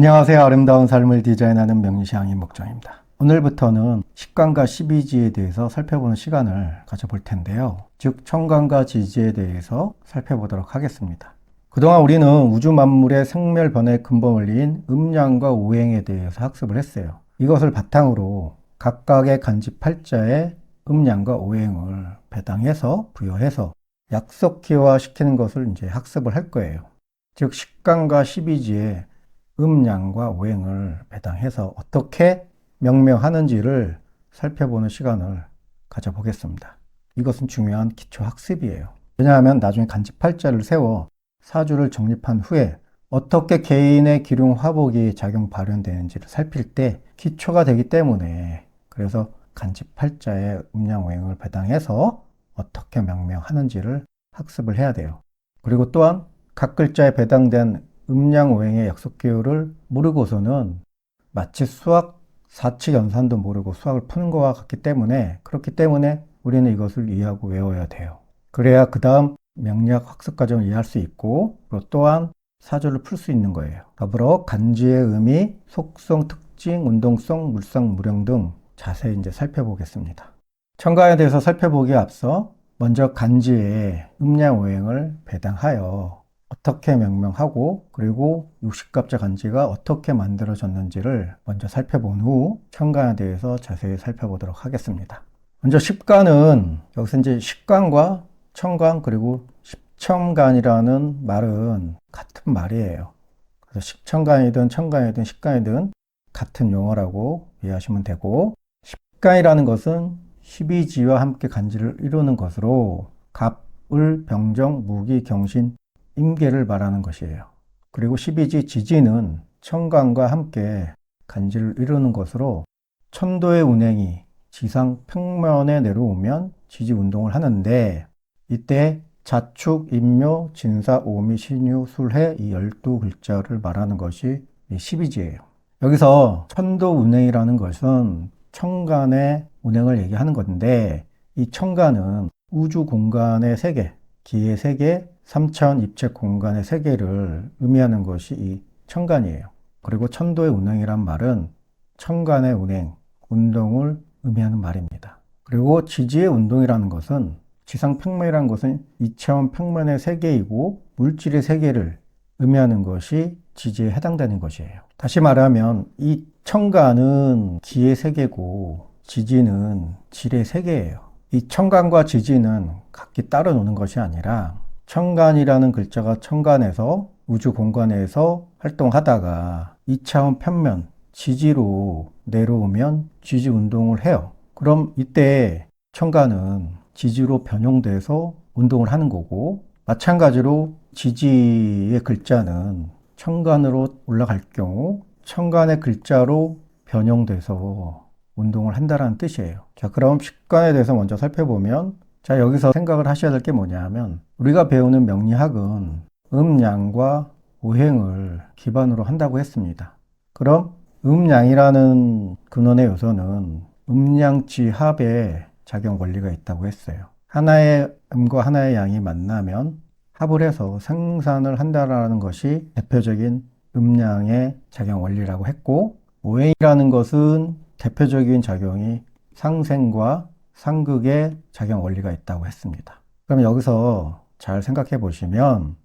안녕하세요. 아름다운 삶을 디자인하는 명리시향의 목정입니다. 오늘부터는 식관과 12지에 대해서 살펴보는 시간을 가져볼 텐데요. 즉, 청관과 지지에 대해서 살펴보도록 하겠습니다. 그동안 우리는 우주 만물의 생멸 변화의 근본 원리인 음양과 오행에 대해서 학습을 했어요. 이것을 바탕으로 각각의 간지 팔자에 음양과 오행을 배당해서 부여해서 약속기화 시키는 것을 이제 학습을 할 거예요. 즉, 식관과 12지에 음양과 오행을 배당해서 어떻게 명명하는지를 살펴보는 시간을 가져보겠습니다. 이것은 중요한 기초 학습이에요. 왜냐하면 나중에 간집팔자를 세워 사주를 정립한 후에 어떻게 개인의 기륭 화복이 작용 발현되는지를 살필 때 기초가 되기 때문에 그래서 간집팔자의 음양 오행을 배당해서 어떻게 명명하는지를 학습을 해야 돼요. 그리고 또한 각 글자에 배당된 음양 오행의 약속 기호를 모르고서는 마치 수학 사칙 연산도 모르고 수학을 푸는 것과 같기 때문에 그렇기 때문에 우리는 이것을 이해하고 외워야 돼요. 그래야 그 다음 명리학 학습 과정을 이해할 수 있고 그리고 또한 사주를 풀 수 있는 거예요. 더불어 간지의 의미, 속성, 특징, 운동성, 물상, 무령 등 자세히 이제 살펴보겠습니다. 청가에 대해서 살펴보기에 앞서 먼저 간지의 음양 오행을 배당하여 어떻게 명명하고 그리고 60갑자 간지가 어떻게 만들어졌는지를 먼저 살펴본 후 천간에 대해서 자세히 살펴보도록 하겠습니다. 먼저 십간은 여기서 이제 십간과 천간 그리고 십천간이라는 말은 같은 말이에요. 그래서 십천간이든 천간이든 십간이든 같은 용어라고 이해하시면 되고 십간이라는 것은 12지와 함께 간지를 이루는 것으로 갑, 을, 병정, 무기, 경신, 임계를 말하는 것이에요. 그리고 12지 지지는 천간과 함께 간지를 이루는 것으로 천도의 운행이 지상 평면에 내려오면 지지 운동을 하는데 이때 자축, 임묘, 진사, 오미, 신유, 술해 이 12글자를 말하는 것이 12지예요. 여기서 천도 운행이라는 것은 천간의 운행을 얘기하는 건데 이 천간은 우주 공간의 세계, 기의 세계, 삼천 입체 공간의 세계를 의미하는 것이 이 천간이에요. 그리고 천도의 운행이란 말은 천간의 운행, 운동을 의미하는 말입니다. 그리고 지지의 운동이라는 것은 지상 평면이라는 것은 이차원 평면의 세계이고 물질의 세계를 의미하는 것이 지지에 해당되는 것이에요. 다시 말하면 이 천간은 기의 세계고 지지는 질의 세계예요. 이 천간과 지지는 각기 따로 노는 것이 아니라 천간이라는 글자가 천간에서 우주 공간에서 활동하다가 2차원 편면 지지로 내려오면 지지 운동을 해요. 그럼 이때 천간은 지지로 변형돼서 운동을 하는 거고 마찬가지로 지지의 글자는 천간으로 올라갈 경우 천간의 글자로 변형돼서 운동을 한다는 뜻이에요. 자, 그럼 식관에 대해서 먼저 살펴보면 자, 여기서 생각을 하셔야 될 게 뭐냐 하면 우리가 배우는 명리학은 음양과 오행을 기반으로 한다고 했습니다. 그럼 음양이라는 근원의 요소는 음양지 합의 작용 원리가 있다고 했어요. 하나의 음과 하나의 양이 만나면 합을 해서 생산을 한다라는 것이 대표적인 음양의 작용 원리라고 했고 오행이라는 것은 대표적인 작용이 상생과 상극의 작용 원리가 있다고 했습니다. 그럼 여기서 잘 생각해 보시면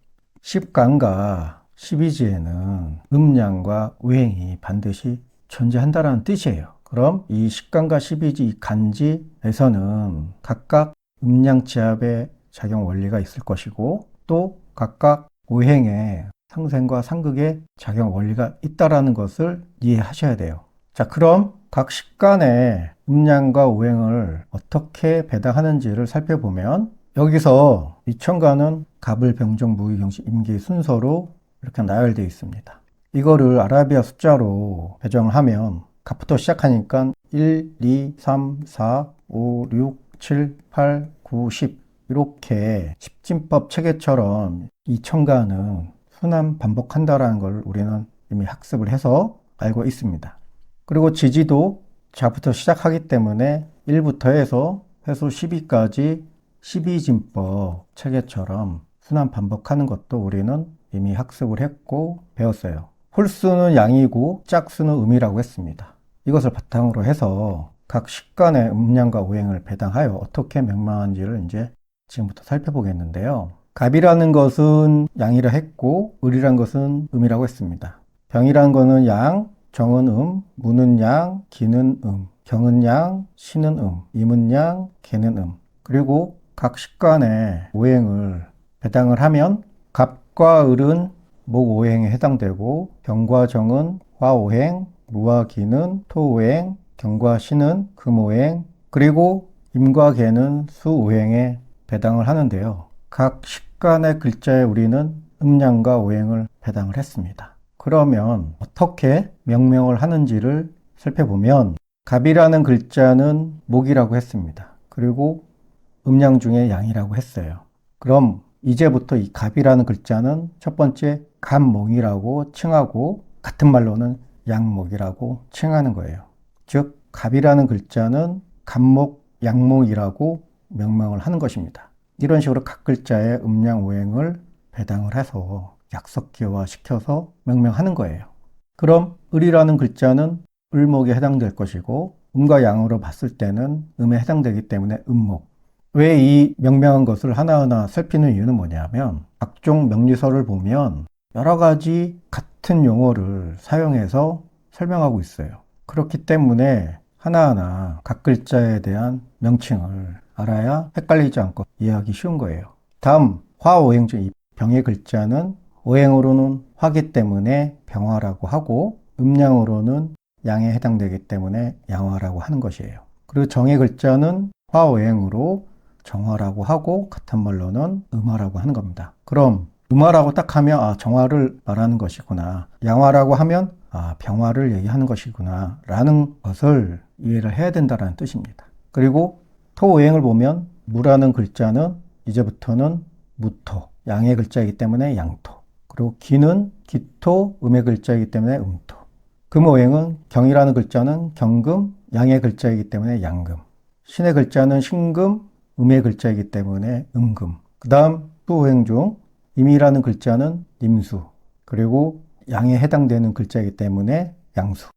10간과 12지에는 음양과 우행이 반드시 존재한다는 뜻이에요. 그럼 이 10간과 12지 간지에서는 각각 음양 지압의 작용 원리가 있을 것이고 또 각각 오행의 상생과 상극의 작용 원리가 있다라는 것을 이해하셔야 돼요. 자, 그럼 각 식간의 음양과 오행을 어떻게 배당하는지를 살펴보면 여기서 이천간은 갑을 병정 무기 경시 임기 순서로 이렇게 나열되어 있습니다. 이거를 아라비아 숫자로 배정을 하면 갑부터 시작하니까 1, 2, 3, 4, 5, 6, 7, 8, 9, 10 이렇게 십진법 체계처럼 이 천간은 순환 반복한다라는 걸 우리는 이미 학습을 해서 알고 있습니다. 그리고 지지도 자부터 시작하기 때문에 1부터 해서 회수 12까지 12진법 체계처럼 순환 반복하는 것도 우리는 이미 학습을 했고 배웠어요. 홀수는 양이고 짝수는 음이라고 했습니다. 이것을 바탕으로 해서 각 식간의 음량과 오행을 배당하여 어떻게 명망한지를 이제 지금부터 살펴보겠는데요. 갑이라는 것은 양이라 했고 을이란 것은 음이라고 했습니다. 병이란 것은 양, 정은 음, 무는 양, 기는 음, 경은 양, 신은 음, 임은 양, 개는 음. 그리고 각 식간의 오행을 배당을 하면 갑과 을은 목 오행에 해당되고 병과 정은 화 오행, 무와 기는 토 오행, 경과 신은 금 오행, 그리고 임과 개는 수 오행에 배당을 하는데요. 각 식간의 글자에 우리는 음량과 오행을 배당을 했습니다. 그러면 어떻게 명명을 하는지를 살펴보면 갑이라는 글자는 목이라고 했습니다. 그리고 음량 중에 양이라고 했어요. 그럼 이제부터 이 갑이라는 글자는 첫 번째 갑목이라고 칭하고 같은 말로는 양목이라고 칭하는 거예요. 즉 갑이라는 글자는 갑목, 양목이라고 명명을 하는 것입니다. 이런 식으로 각 글자의 음량 오행을 배당을 해서 약석기화 시켜서 명명하는 거예요. 그럼 을이라는 글자는 을목에 해당될 것이고 음과 양으로 봤을 때는 음에 해당되기 때문에 음목. 왜 이 명명한 것을 하나하나 살피는 이유는 뭐냐면 각종 명리서를 보면 여러 가지 같은 용어를 사용해서 설명하고 있어요. 그렇기 때문에 하나하나 각 글자에 대한 명칭을 알아야 헷갈리지 않고 이해하기 쉬운 거예요. 다음 화오행 중이 병의 글자는 오행으로는 화기 때문에 병화라고 하고 음량으로는 양에 해당되기 때문에 양화라고 하는 것이에요. 그리고 정의 글자는 화오행으로 정화라고 하고 같은 말로는 음화라고 하는 겁니다. 그럼 음화라고 딱 하면 아 정화를 말하는 것이구나. 양화라고 하면 아 병화를 얘기하는 것이구나 라는 것을 이해를 해야 된다는 뜻입니다. 그리고 토오행을 보면 무라는 글자는 이제부터는 무토 양의 글자이기 때문에 양토 그리고 기는 기토 음의 글자이기 때문에 음토. 금오행은 경이라는 글자는 경금 양의 글자이기 때문에 양금. 신의 글자는 신금 음의 글자이기 때문에 음금. 그 다음 수오행 중 임이라는 글자는 임수 그리고 양에 해당되는 글자이기 때문에 양수.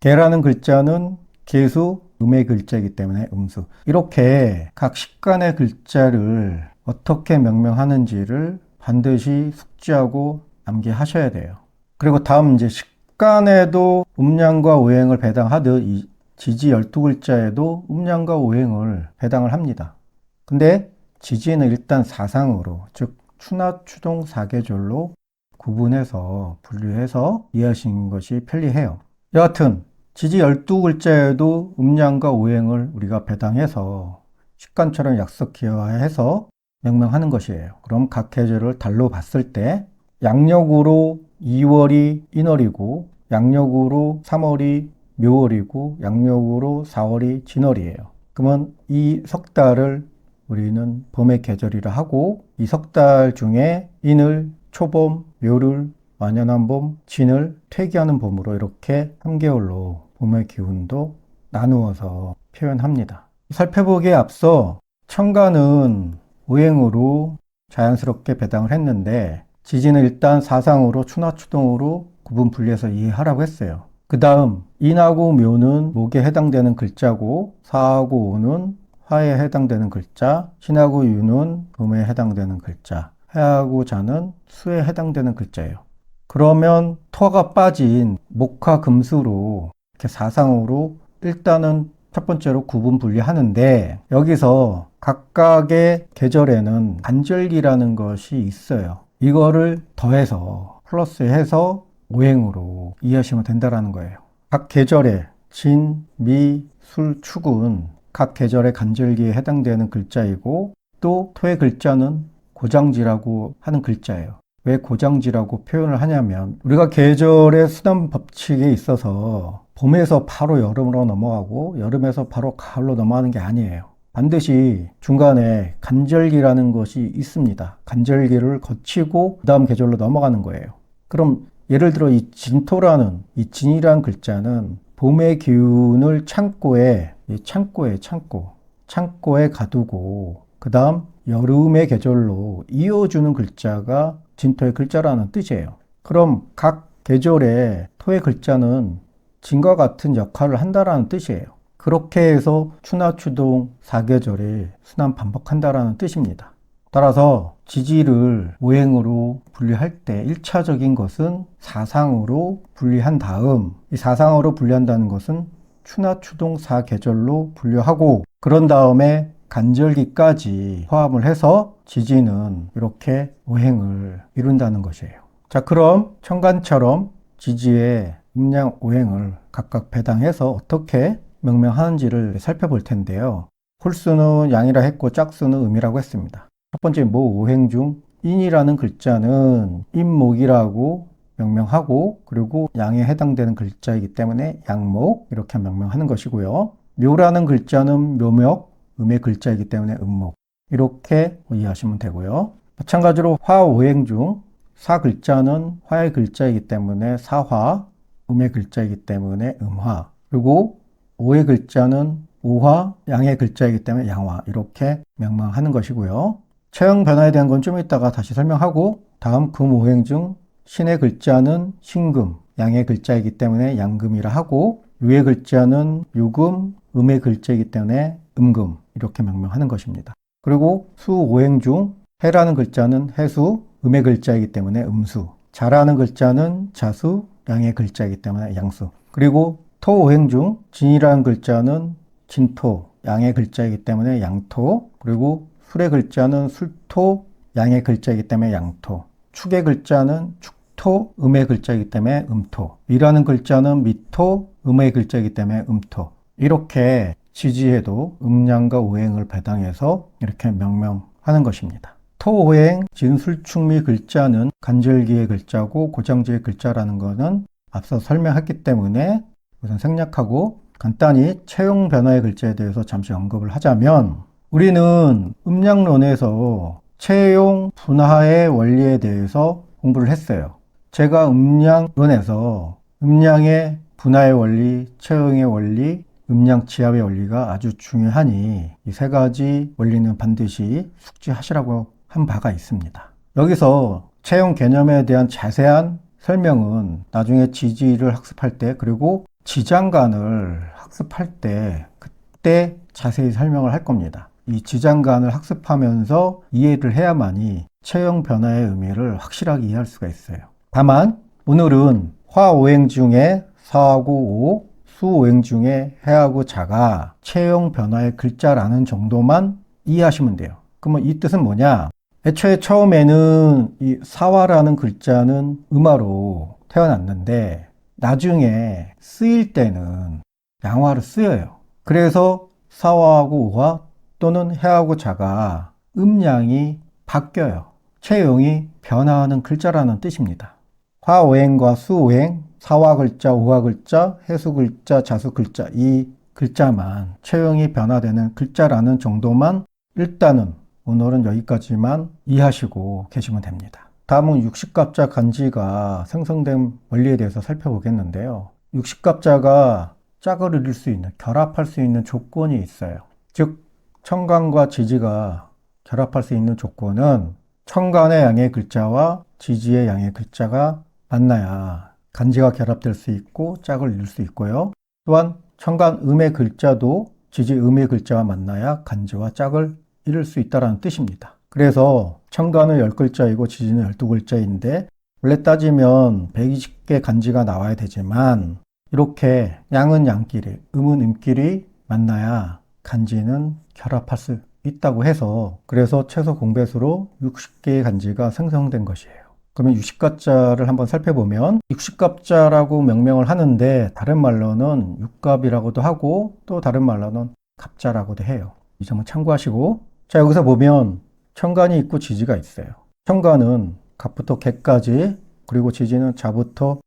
개라는 글자는 개수 음의 글자이기 때문에 음수. 이렇게 각 식간의 글자를 어떻게 명명하는지를 반드시 숙지하고 암기하셔야 돼요. 그리고 다음 이제 식간에도 음량과 오행을 배당하듯 이 지지 12글자에도 음량과 오행을 배당을 합니다. 근데 지지는 일단 사상으로 즉 추나 추동 사계절로 구분해서 분류해서 이해하시는 것이 편리해요. 여하튼 지지 12글자에도 음량과 오행을 우리가 배당해서 식간처럼 약속기화해서 명명하는 것이에요. 그럼 각 계절을 달로 봤을 때 양력으로 2월이 인월이고 양력으로 3월이 묘월이고 양력으로 4월이 진월이에요. 그러면 이 석 달을 우리는 봄의 계절이라 하고 이 석 달 중에 인을, 초봄, 묘를, 완연한 봄, 진을, 퇴기하는 봄으로 이렇게 3개월로 봄의 기운도 나누어서 표현합니다. 살펴보기에 앞서 청가는 오행으로 자연스럽게 배당을 했는데 지지는 일단 사상으로 추나 추동으로 구분 분리해서 이해하라고 했어요. 그 다음 인하고 묘는 목에 해당되는 글자고 사하고 오는 화에 해당되는 글자, 신하고 유는 금에 해당되는 글자, 해하고 자는 수에 해당되는 글자예요. 그러면 토가 빠진 목화 금수로 이렇게 사상으로 일단은 첫 번째로 구분 분리하는데 여기서 각각의 계절에는 간절기라는 것이 있어요. 이거를 더해서 플러스해서 오행으로 이해하시면 된다라는 거예요. 각 계절에 진, 미, 술, 축은 각 계절의 간절기에 해당되는 글자이고 또 토의 글자는 고장지라고 하는 글자예요. 왜 고장지라고 표현을 하냐면 우리가 계절의 수단 법칙에 있어서 봄에서 바로 여름으로 넘어가고 여름에서 바로 가을로 넘어가는 게 아니에요. 반드시 중간에 간절기라는 것이 있습니다. 간절기를 거치고 그 다음 계절로 넘어가는 거예요. 그럼 예를 들어 이 진토라는 이 진이라는 글자는 봄의 기운을 창고에 창고에 창고 창고에 가두고 그 다음 여름의 계절로 이어주는 글자가 진토의 글자라는 뜻이에요. 그럼 각 계절에 토의 글자는 진과 같은 역할을 한다라는 뜻이에요. 그렇게 해서 추나 추동 사계절이 순환 반복한다라는 뜻입니다. 따라서 지지를 오행으로 분리할 때 1차적인 것은 사상으로 분리한 다음 이 사상으로 분리한다는 것은 추나 추동 사계절로 분류하고 그런 다음에 간절기까지 포함을 해서 지지는 이렇게 오행을 이룬다는 것이에요. 자, 그럼 청간처럼 지지의 음양 오행을 각각 배당해서 어떻게 명명하는지를 살펴볼 텐데요. 홀수는 양이라 했고 짝수는 음이라고 했습니다. 첫 번째 모 오행 중 인이라는 글자는 인목이라고 명명하고 그리고 양에 해당되는 글자이기 때문에 양목 이렇게 명명하는 것이고요. 묘라는 글자는 묘목, 음의 글자이기 때문에 음목 이렇게 이해하시면 되고요. 마찬가지로 화오행 중 사 글자는 화의 글자이기 때문에 사화, 음의 글자이기 때문에 음화 그리고 오의 글자는 오화, 양의 글자이기 때문에 양화 이렇게 명명하는 것이고요. 체형 변화에 대한 건 좀 이따가 다시 설명하고 다음 금오행 중 신의 글자는 신금, 양의 글자이기 때문에 양금이라 하고 유의 글자는 유금, 음의 글자이기 때문에 음금 이렇게 명명하는 것입니다. 그리고 수오행 중 해라는 글자는 해수, 음의 글자이기 때문에 음수, 자라는 글자는 자수, 양의 글자이기 때문에 양수. 그리고 토오행 중 진이라는 글자는 진토, 양의 글자이기 때문에 양토. 그리고 술의 글자는 술토, 양의 글자이기 때문에 양토. 축의 글자는 축토, 음의 글자이기 때문에 음토. 미라는 글자는 미토, 음의 글자이기 때문에 음토. 이렇게 지지해도 음양과 오행을 배당해서 이렇게 명명하는 것입니다. 토오행, 진술충미 글자는 간절기의 글자고 고장지의 글자라는 것은 앞서 설명했기 때문에 우선 생략하고 간단히 체용 변화의 글자에 대해서 잠시 언급을 하자면 우리는 음양론에서 체용 분화의 원리에 대해서 공부를 했어요. 제가 음양론에서 음양의 분화의 원리, 체용의 원리, 음양 지압의 원리가 아주 중요하니 이 세 가지 원리는 반드시 숙지하시라고 한 바가 있습니다. 여기서 체용 개념에 대한 자세한 설명은 나중에 지지를 학습할 때 그리고 지장간을 학습할 때 그때 자세히 설명을 할 겁니다. 이 지장간을 학습하면서 이해를 해야만이 체형 변화의 의미를 확실하게 이해할 수가 있어요. 다만 오늘은 화오행 중에 사하고 오, 수오행 중에 해하고 자가 체형 변화의 글자라는 정도만 이해하시면 돼요. 그러면 이 뜻은 뭐냐? 애초에 처음에는 이 사화라는 글자는 음화로 태어났는데 나중에 쓰일 때는 양화로 쓰여요. 그래서 사화하고 오화 또는 해하고 자가 음양이 바뀌어요. 체용이 변화하는 글자라는 뜻입니다. 화오행과 수오행, 사화 글자, 오화 글자, 해수 글자, 자수 글자 이 글자만 체형이 변화되는 글자라는 정도만 일단은 오늘은 여기까지만 이해하시고 계시면 됩니다. 다음은 60갑자 간지가 생성된 원리에 대해서 살펴보겠는데요. 60갑자가 짝을 이룰 수 있는, 결합할 수 있는 조건이 있어요. 즉, 청간과 지지가 결합할 수 있는 조건은 청간의 양의 글자와 지지의 양의 글자가 만나야 간지가 결합될 수 있고 짝을 이룰 수 있고요. 또한 청간 음의 글자도 지지 음의 글자와 만나야 간지와 짝을 이룰 수 있다는 뜻입니다. 그래서 청간은 10글자이고 지지는 12글자인데 원래 따지면 120개 간지가 나와야 되지만 이렇게 양은 양끼리, 음은 음끼리 만나야 간지는 결합할 수 있다고 해서 그래서 최소 공배수로 60개의 간지가 생성된 것이에요. 그러면 60갑자를 한번 살펴보면 60갑자라고 명명을 하는데 다른 말로는 육갑이라고도 하고 또 다른 말로는 갑자라고도 해요. 이 점은 참고하시고 자 여기서 보면 청간이 있고 지지가 있어요. 청간은 갑부터 개까지 그리고 지지는 자부터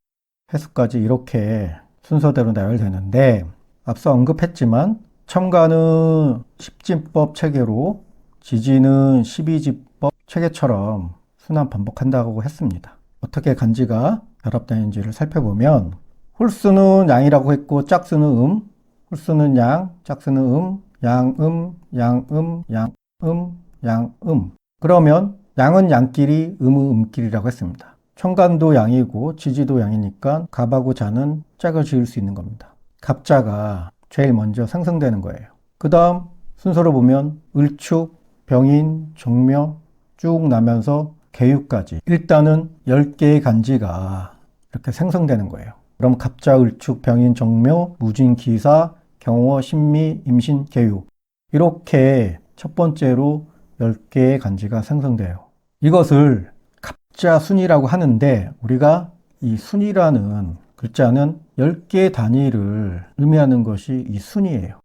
해수까지 이렇게 순서대로 나열되는데 앞서 언급했지만 청간은 10진법 체계로 지지는 12지법 체계처럼 순환 반복한다고 했습니다. 어떻게 간지가 결합되는지를 살펴보면 홀수는 양이라고 했고 짝수는 음, 홀수는 양, 짝수는 음, 양음, 양음, 양 음, 양 음. 그러면 양은 양끼리, 음은 음끼리라고 했습니다. 청간도 양이고 지지도 양이니까 갑하고 자는 짝을 지을 수 있는 겁니다. 갑자가 제일 먼저 생성되는 거예요. 그 다음 순서로 보면 을축, 병인, 종묘 쭉 나면서 개유까지 일단은 10개의 간지가 이렇게 생성되는 거예요. 그럼 갑자, 을축, 병인, 정묘, 무진, 기사, 경호, 신미, 임신, 개유 이렇게 첫 번째로 10개의 간지가 생성돼요. 이것을 갑자 순이라고 하는데 우리가 이 순이라는 글자는 10개의 단위를 의미하는 것이 이 순이에요.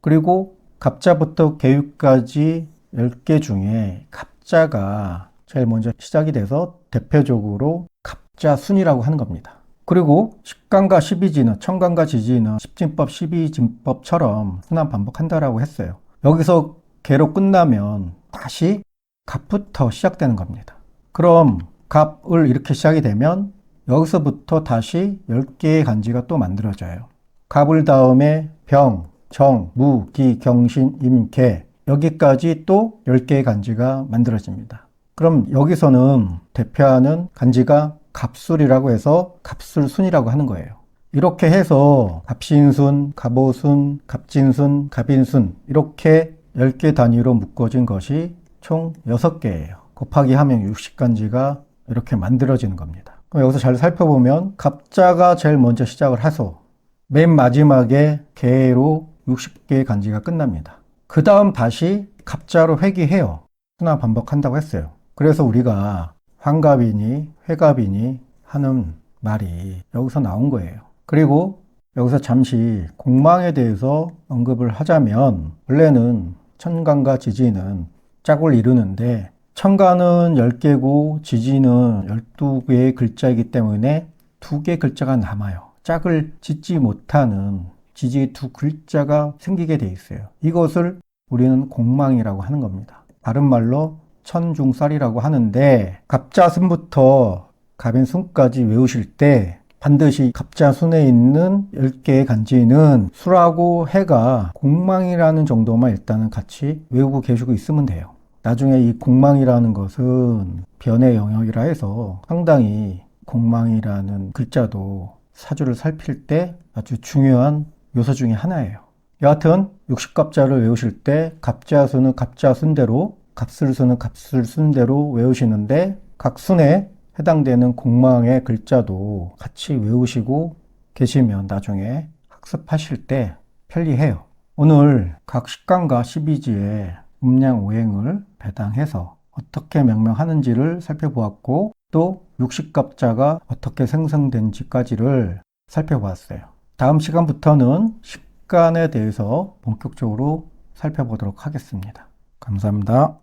그리고 갑자부터 개유까지 10개 중에 갑자가 제일 먼저 시작이 돼서 대표적으로 갑자 순이라고 하는 겁니다. 그리고 식간과 십이지는 청간과 지지는 십진법, 십이진법처럼 순환 반복한다라고 했어요. 여기서 개로 끝나면 다시 갑부터 시작되는 겁니다. 그럼 갑을 이렇게 시작이 되면 여기서부터 다시 10개의 간지가 또 만들어져요. 갑을 다음에 병, 정, 무, 기, 경신, 임, 개 여기까지 또 10개의 간지가 만들어집니다. 그럼 여기서는 대표하는 간지가 갑술이라고 해서 갑술순이라고 하는 거예요. 이렇게 해서 갑신순, 갑오순, 갑진순, 갑인순 이렇게 10개 단위로 묶어진 것이 총 6개예요. 곱하기 하면 60간지가 이렇게 만들어지는 겁니다. 그럼 여기서 잘 살펴보면 갑자가 제일 먼저 시작을 해서 맨 마지막에 개로 60개의 간지가 끝납니다. 그 다음 다시 갑자로 회귀해요. 순환 반복한다고 했어요. 그래서 우리가 환갑이니 회갑이니 하는 말이 여기서 나온 거예요. 그리고 여기서 잠시 공망에 대해서 언급을 하자면 원래는 천간과 지지는 짝을 이루는데 천간은 10개고 지지는 12개의 글자이기 때문에 두개 글자가 남아요. 짝을 짓지 못하는 지지 두 글자가 생기게 돼 있어요. 이것을 우리는 공망이라고 하는 겁니다. 다른 말로 천중살이라고 하는데 갑자순부터 갑인순까지 외우실 때 반드시 갑자순에 있는 10개의 간지는 술하고 해가 공망이라는 정도만 일단은 같이 외우고 계시고 있으면 돼요. 나중에 이 공망이라는 것은 변의 영역이라 해서 상당히 공망이라는 글자도 사주를 살필 때 아주 중요한 요소 중에 하나예요. 여하튼 60갑자를 외우실 때 갑자수는 갑자순대로 갑술수는 갑술순대로 외우시는데 각 순에 해당되는 공망의 글자도 같이 외우시고 계시면 나중에 학습하실 때 편리해요. 오늘 각 식간과 12지의 음양 오행을 배당해서 어떻게 명명하는지를 살펴보았고 또 60갑자가 어떻게 생성된지까지를 살펴보았어요. 다음 시간부터는 식간에 대해서 본격적으로 살펴보도록 하겠습니다. 감사합니다.